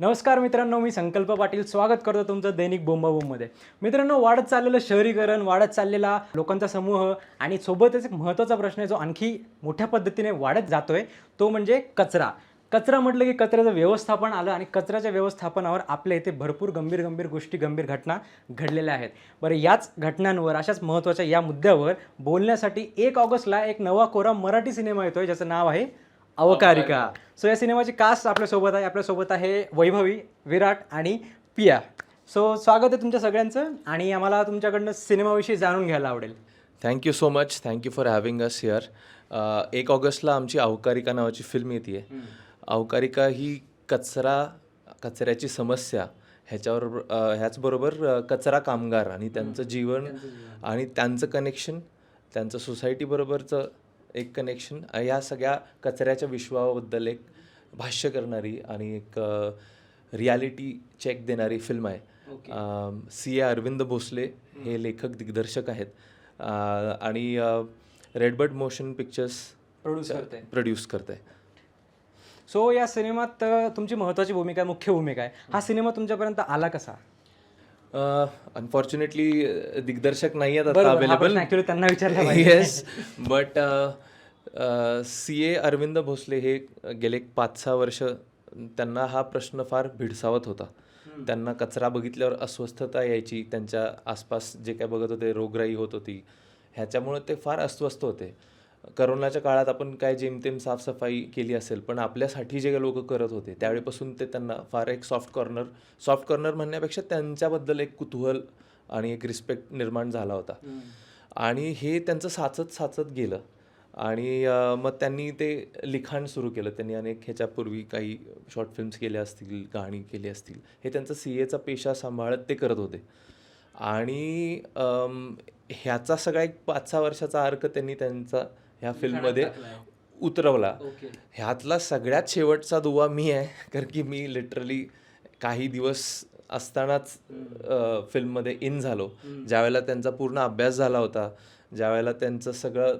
नमस्कार मित्रांनो मी संकल्प पाटील. स्वागत करतो तुमचं दैनिक बोंबाबोंबमध्ये. मित्रांनो वाढत चाललेलं शहरीकरण वाढत चाललेला लोकांचा समूह आणि सोबतच एक महत्त्वाचा प्रश्न आहे जो आणखी मोठ्या पद्धतीने वाढत जातो आहे तो म्हणजे कचरा. कचरा म्हटलं की कचऱ्याचं व्यवस्थापन आलं आणि कचऱ्याच्या व्यवस्थापनावर आपल्या इथे भरपूर गंभीर गंभीर गोष्टी गंभीर घटना घडलेल्या आहेत. बरं याच घटनांवर अशाच महत्त्वाच्या या मुद्द्यावर बोलण्यासाठी एक ऑगस्टला एक नवा कोरा मराठी सिनेमा येतोय ज्याचं नाव आहे अवकारिका. सो या सिनेमाची कास्ट आपल्यासोबत आहे. आपल्यासोबत आहे वैभवी विराट आणि पिया. सो स्वागत आहे तुमच्या सगळ्यांचं आणि आम्हाला तुमच्याकडनं सिनेमाविषयी जाणून घ्यायला आवडेल. Thank you so much thank you for having us here एक ऑगस्टला आमची अवकारिका नावाची फिल्म येते अवकारिका ही कचरा कचऱ्याची समस्या ह्याच्यावर ह्याचबरोबर कचरा कामगार आणि त्यांचं जीवन आणि त्यांचं कनेक्शन त्यांचं सोसायटीबरोबरचं एक कनेक्शन या सगळ्या कचऱ्याच्या विश्वाबद्दल एक भाष्य करणारी आणि एक रियालिटी चेक देणारी फिल्म आहे. सी ए अरविंद भोसले हे लेखक दिग्दर्शक आहेत. आणि रेडबर्ड मोशन पिक्चर्स प्रोड्यूस करते प्रोड्यूस करत आहे सो या सिनेमात तुमची महत्त्वाची भूमिका आहे मुख्य भूमिका आहे. हा सिनेमा तुमच्यापर्यंत आला कसा? अनफॉर्च्युनेटली दिग्दर्शक नाही आहेत आता अवेलेबल त्यांना विचारला. Yes but C A Arvind Bhosale हे गेले पाच सहा वर्ष त्यांना हा प्रश्न फार भिडसावत होता. त्यांना कचरा बघितल्यावर अस्वस्थता यायची त्यांच्या आसपास जे काय बघत होते रोगराई होत होती ह्याच्यामुळे ते फार अस्वस्थ होते. करोनाच्या काळात आपण काय जेमतेम साफसफाई केली असेल पण आपल्यासाठी जे लोक करत होते त्यावेळेपासून ते त्यांना फार एक सॉफ्ट कॉर्नर सॉफ्ट कॉर्नर म्हणण्यापेक्षा त्यांच्याबद्दल एक कुतूहल आणि एक रिस्पेक्ट निर्माण झाला होता. आणि हे त्यांचं साचत साचत गेलं. आणि मग त्यांनी ते लिखाण सुरू केलं. त्यांनी अनेक ह्याच्यापूर्वी काही शॉर्ट फिल्म्स केल्या असतील गाणी केली असतील हे त्यांचं सी एचा पेशा सांभाळत ते करत होते. आणि ह्याचा सगळा एक पाच सहा वर्षाचा अर्क त्यांनी त्यांचा ह्या फिल्ममध्ये उतरवला. ह्यातला सगळ्यात शेवटचा दुवा मी आहे कारण की मी लिटरली काही दिवस असतानाच फिल्ममध्ये इन झालो. ज्यावेळेला त्यांचा पूर्ण अभ्यास झाला होता ज्यावेळेला त्यांचं सगळं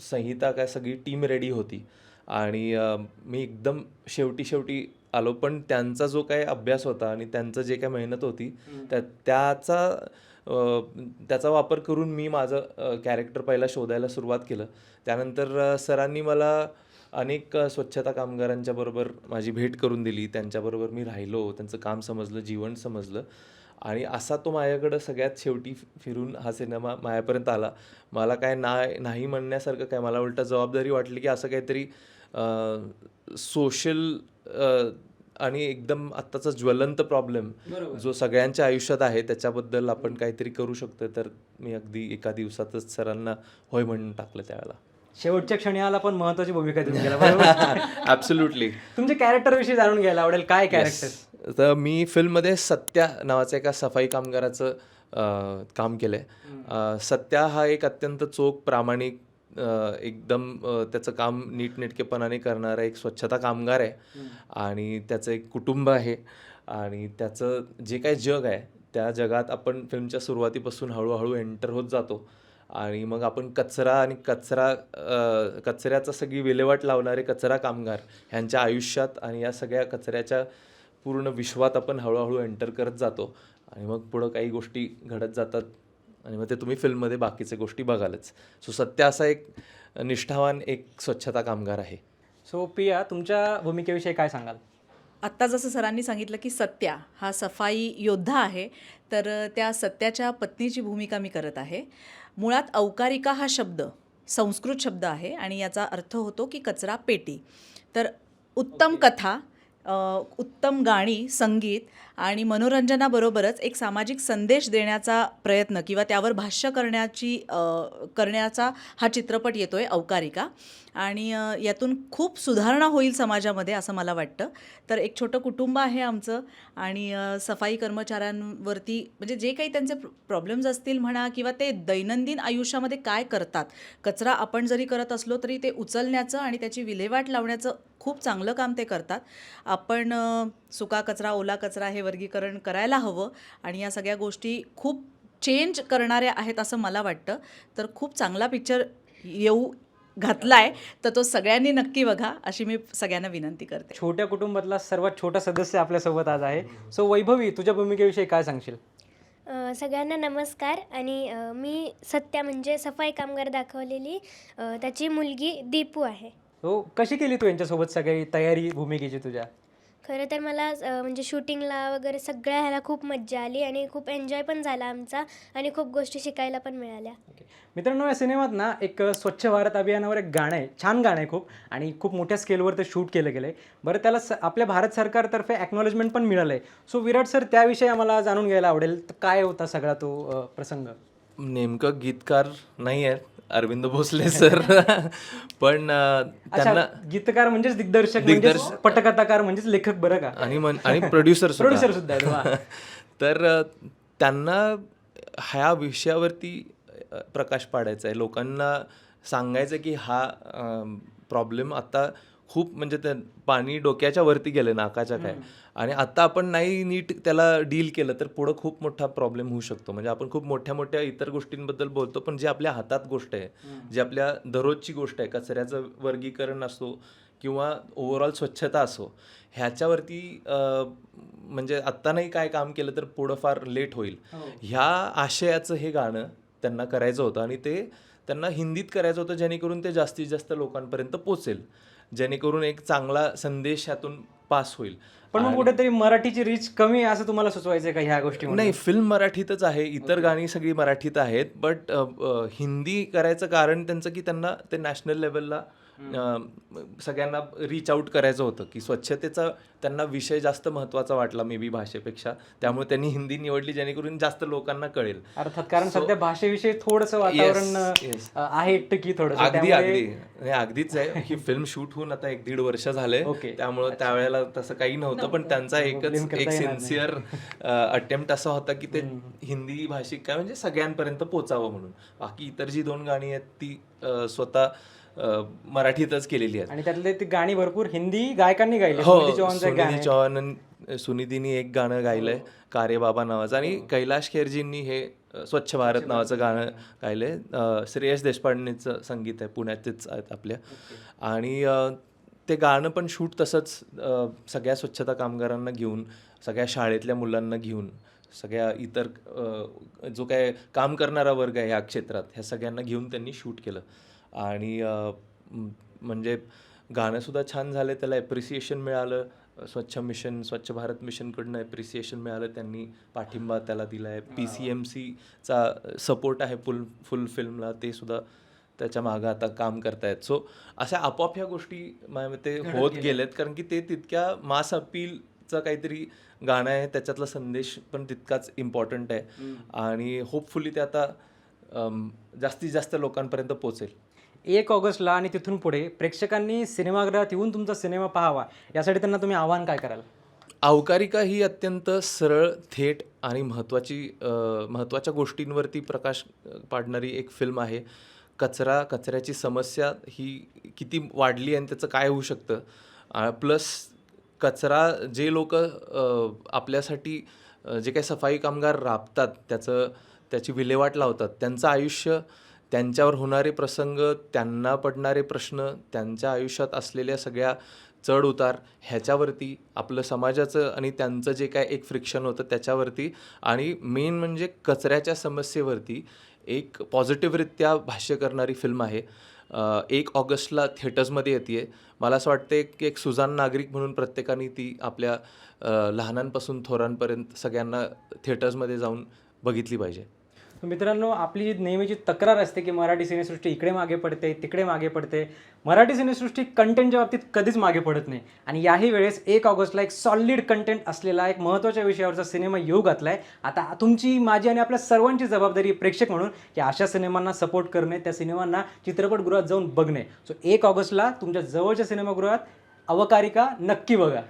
संहिता काय सगळी टीम रेडी होती. आणि मी एकदम शेवटी शेवटी आलो पण त्यांचा जो काय अभ्यास होता आणि त्यांचं जे काय मेहनत होती त्या त्याचा त्याचा वापर करून मी माझं कॅरेक्टर पहिला शोधायला सुरुवात केलं. त्यानंतर सरांनी मला अनेक स्वच्छता कामगारांच्या बरोबर माझी भेट करून दिली. त्यांच्याबरोबर मी राहिलो त्यांचं काम समजलं जीवन समजलं. आणि असा तो माझ्याकडं सगळ्यात शेवटी फिरून हा सिनेमा माझ्यापर्यंत आला. मला काय ना नाही म्हणण्यासारखं काय मला उलटा जबाबदारी वाटली की असं काहीतरी सोशल आणि एकदम आत्ताचा ज्वलंत प्रॉब्लेम जो सगळ्यांच्या आयुष्यात आहे त्याच्याबद्दल आपण काहीतरी करू शकतो तर मी अगदी एका दिवसातच सरांना होय म्हणून टाकलं त्यावेळेला. शेवटच्या क्षणी आला पण महत्त्वाची भूमिका ॲब्सोल्युटली तुमच्या कॅरेक्टर विषयी जाणून घ्यायला आवडेल काय कॅरेक्टर तर मी फिल्ममध्ये सत्या नावाचं एका सफाई कामगाराचं काम केलं आहे सत्या हा एक अत्यंत चोख प्रामाणिक एकदम त्याचं काम नीटनेटकेपणाने करणारा एक स्वच्छता कामगार आहे. आणि त्याचं एक कुटुंब आहे. आणि त्याचं जे काही जग आहे त्या जगात आपण फिल्मच्या सुरुवातीपासून हळूहळू एंटर होत जातो. आणि मग आपण कचरा आणि कचरा कचऱ्याचा सगळी विल्हेवाट लावणारे कचरा कामगार ह्यांच्या आयुष्यात आणि या सगळ्या कचऱ्याच्या पूर्ण विश्वात आपण हळूहळू एंटर करत जातो. आणि मग पुढं काही गोष्टी घडत जातात. आणि मग ते तुम्ही फिल्ममध्ये बाकीच्या गोष्टी बघालच. सो सत्य असा एक निष्ठावान एक स्वच्छता कामगार आहे. सो पिया तुमच्या भूमिकेविषयी काय सांगाल? आत्ता जसं सरांनी सांगितलं की सत्या हा सफाई योद्धा आहे तर त्या सत्याच्या पत्नीची भूमिका मी करत आहे. मुळात अवकारिका हा शब्द संस्कृत शब्द आहे आणि याचा अर्थ होतो की कचरा पेटी. तर उत्तम कथा उत्तम गाणी संगीत आणि मनोरंजनाबरोबरच एक सामाजिक संदेश देण्याचा प्रयत्न किंवा त्यावर भाष्य करण्याची करण्याचा हा चित्रपट येतो आहे अवकारिका आणि यातून खूप सुधारणा होईल समाजामध्ये असं मला वाटतं. तर एक छोटं कुटुंब आहे आमचं आणि सफाई कर्मचाऱ्यांवरती म्हणजे जे काही त्यांचे प्रॉब्लेम्स असतील म्हणा किंवा ते दैनंदिन आयुष्यामध्ये काय करतात कचरा आपण जरी करत असलो तरी ते उचलण्याचं आणि त्याची विल्हेवाट लावण्याचं खूप चांगलं काम ते करतात. आपण सुका कचरा ओला कचरा हे वर्गीकरण करायला हवं आणि या सगळ्या गोष्टी खूप चेंज करणाऱ्या आहेत असं मला वाटतं. तर खूप चांगला पिक्चर येऊ घातला आहे तर तो सगळ्यांनी नक्की बघा अशी मी सगळ्यांना विनंती करते. छोट्या कुटुंबातला सर्वात छोटा सदस्य आपल्यासोबत आज आहे. सो वैभवी तुझ्या भूमिकेविषयी काय सांगशील? सगळ्यांना नमस्कार आणि मी सत्या म्हणजे सफाई कामगार दाखवलेली त्याची मुलगी दीपू आहे. हो कशी केली तू यांच्यासोबत सगळी तयारी भूमिकेची तुझ्या? खरं तर मला अ, म्हणजे शूटिंगला वगैरे सगळ्या ह्याला खूप मज्जा आली आणि खूप एन्जॉय पण झाला आमचा आणि खूप गोष्टी शिकायला पण मिळाल्या. ओके. मित्रांनो या सिनेमात ना एक स्वच्छ भारत अभियानावर एक गाणं आहे छान गाणं आहे खूप आणि खूप मोठ्या स्केलवर ते शूट केलं गेलं आहे बरं त्याला स आपल्या भारत सरकारतर्फे ॲक्नॉलेजमेंट पण मिळालं आहे सो विराट सर त्याविषयी आम्हाला जाणून घ्यायला आवडेल. तर काय होता सगळा तो अ, प्रसंग? नेमकं गीतकार नाही आहेत अरविंद भोसले सर. पण त्यांना गीतकार म्हणजेच दिग्दर्शक म्हणजेच पटकथाकार म्हणजेच लेखक बरं का? आणि आणि प्रोड्युसर प्रोड्युसर सुद्धा. तर त्यांना ह्या विषयावरती प्रकाश पाडायचा आहे. लोकांना सांगायचं की हा प्रॉब्लेम आता खूप म्हणजे त्या पाणी डोक्याच्या वरती गेलं नाकाच्या काय. आणि आता आपण नाही नीट त्याला डील केलं तर पुढं खूप मोठा प्रॉब्लेम होऊ शकतो. म्हणजे आपण खूप मोठ्या मोठ्या इतर गोष्टींबद्दल बोलतो पण जे आपल्या हातात गोष्ट आहे जे आपल्या दररोजची गोष्ट आहे कचऱ्याचं वर्गीकरण असो किंवा ओव्हरऑल स्वच्छता असो ह्याच्यावरती म्हणजे आत्ता नाही काय काम केलं तर पुढं फार लेट होईल. ह्या आशयाचं हे गाणं त्यांना करायचं होतं आणि ते त्यांना हिंदीत करायचं होतं जेणेकरून ते जास्तीत जास्त लोकांपर्यंत पोचेल. जेणेकरून एक चांगला संदेश ह्यातून पास होईल. पण मग कुठेतरी मराठीची रीच कमी आहे असं तुम्हाला सुचवायचं का ह्या गोष्टी नाही फिल्म मराठीतच आहे. इतर गाणी सगळी मराठीत आहेत बट हिंदी करायचं कारण त्यांचं की त्यांना ते नॅशनल लेवलला सगळ्यांना रीच आउट करायचं होतं की स्वच्छतेचा त्यांना विषय जास्त महत्त्वाचा वाटला मे बी भाषेपेक्षा. त्यामुळे त्यांनी हिंदी निवडली जेणेकरून जास्त लोकांना कळेल. अर्थात कारण सध्या भाषेविषयी थोडंसं वातावरण आहे की थोडंसं. अगदी अगदी. अगदीच आहे ही फिल्म शूट होऊन आता एक दीड वर्ष झालंय. Okay. त्यामुळे त्यावेळेला तसं काही नव्हतं पण त्यांचा एकच एक. सिन्सिअर अटेम्प्ट असा होता की ते हिंदी भाषिक काय म्हणजे सगळ्यांपर्यंत पोचावं म्हणून. बाकी इतर जी दोन गाणी आहेत ती स्वतः मराठीतच केलेली आहेत. आणि त्यातले ती गाणी भरपूर हिंदी गायकांनी गायली. हो सुनिधी. चौहान सुनिधीनी एक गाणं गायलंय कारे बाबा नावाचं. आणि कैलाश खेरजींनी हे स्वच्छ भारत नावाचं गाणं गायलंय. श्रेयस देशपांडेचं संगीत आहे पुण्यातच आहेत आपल्या. आणि ते गाणं पण शूट तसंच सगळ्या स्वच्छता कामगारांना घेऊन सगळ्या शाळेतल्या मुलांना घेऊन सगळ्या इतर जो काय काम करणारा वर्ग आहे ह्या क्षेत्रात ह्या सगळ्यांना घेऊन त्यांनी शूट केलं. आणि म्हणजे गाणंसुद्धा छान झालं त्याला ॲप्रिसिएशन मिळालं. स्वच्छ मिशन स्वच्छ भारत मिशनकडनं ॲप्रिसिएशन मिळालं त्यांनी पाठिंबा त्याला दिला आहे पी सी एम सीचा सपोर्ट आहे फुल फुल फिल्मला ते सुद्धा त्याच्या मागं आता काम करतायत. सो अशा आपोआप ह्या गोष्टी माझ्या मते होत गेल्यात. कारण की ते तितक्या मास अपीलचं काहीतरी गाणं आहे त्याच्यातला संदेश पण तितकाच इम्पॉर्टंट आहे. आणि होपफुली ते आता जास्तीत जास्त लोकांपर्यंत पोचेल. एक ऑगस्टला आणि तिथून पुढे प्रेक्षकांनी सिनेमागृहात येऊन तुमचा सिनेमा पाहावा यासाठी त्यांना तुम्ही आवाहन काय कराल? अवकारिका ही अत्यंत सरळ थेट आणि महत्त्वाची महत्त्वाच्या गोष्टींवरती प्रकाश पाडणारी एक फिल्म आहे. कचरा कचऱ्याची समस्या ही किती वाढली आणि त्याचं काय होऊ शकतं? प्लस कचरा जे लोक आपल्यासाठी जे काही सफाई कामगार राबतात त्याचं त्याची विल्हेवाट लावतात त्यांचं आयुष्य त्यांच्यावर होणारे प्रसंग त्यांना पडणारे प्रश्न त्यांच्या आयुष्यात असलेल्या सगळ्या चढ उतार ह्याच्यावरती आपलं समाजाचं आणि त्यांचं जे काय एक फ्रिक्शन होतं त्याच्यावरती आणि मेन म्हणजे कचऱ्याच्या समस्येवरती एक पॉझिटिव्हरित्या भाष्य करणारी फिल्म आहे. एक ऑगस्टला थिएटर्समध्ये येते मला असं वाटते की एक सुजान नागरिक म्हणून प्रत्येकाने ती आपल्या लहानांपासून थोरांपर्यंत सगळ्यांना थिएटर्समध्ये जाऊन बघितली पाहिजे. मित्रांनो आपली जी नेहमीची तक्रार असते की मराठी सिनेसृष्टी इकडे मागे पडते तिकडे मागे पडते मराठी सिनेसृष्टी कंटेंटच्या बाबतीत कधीच मागे पडत नाही. आणि याही वेळेस एक ऑगस्टला एक सॉलिड कंटेंट असलेला एक महत्त्वाच्या विषयावरचा सिनेमा येऊ घातला आहे आता तुमची माझी आणि आपल्या सर्वांची जबाबदारी प्रेक्षक म्हणून की अशा सिनेमांना सपोर्ट करणे त्या सिनेमांना चित्रपटगृहात जाऊन बघणे. सो एक ऑगस्टला तुमच्या जवळच्या सिनेमागृहात अवकारिका नक्की बघा.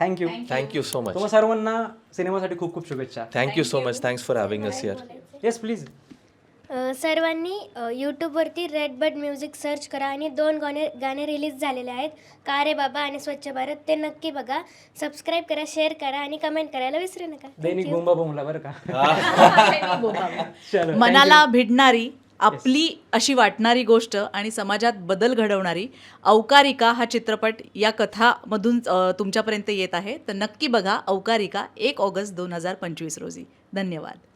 थँक्यू थँक्यू सो मच तुम्हा सर्वांना सिनेमासाठी खूप खूप शुभेच्छा. Thank you so much thanks for having us here yes please uh, सर्वांनी अ, यूट्यूबवरती रेड बर्ड म्युझिक सर्च करा आणि दोन गाणे गाणे रिलीज झालेले आहेत. कारे बाबा आणि स्वच्छ भारत ते नक्की बघा. सबस्क्राईब करा शेअर करा आणि कमेंट करायला विसरू नका. दैनिक बोंबा बोंबला बरं का? चलो. मनाला भिडणारी आपली अशी वाटणारी गोष्ट आणि समाजात बदल घडवणारी औकारिका हा चित्रपट या कथामधून अ, तुमच्यापर्यंत येत आहे. तर नक्की बघा औकारिका एक ऑगस्ट दोन हजार पंचवीस रोजी. धन्यवाद.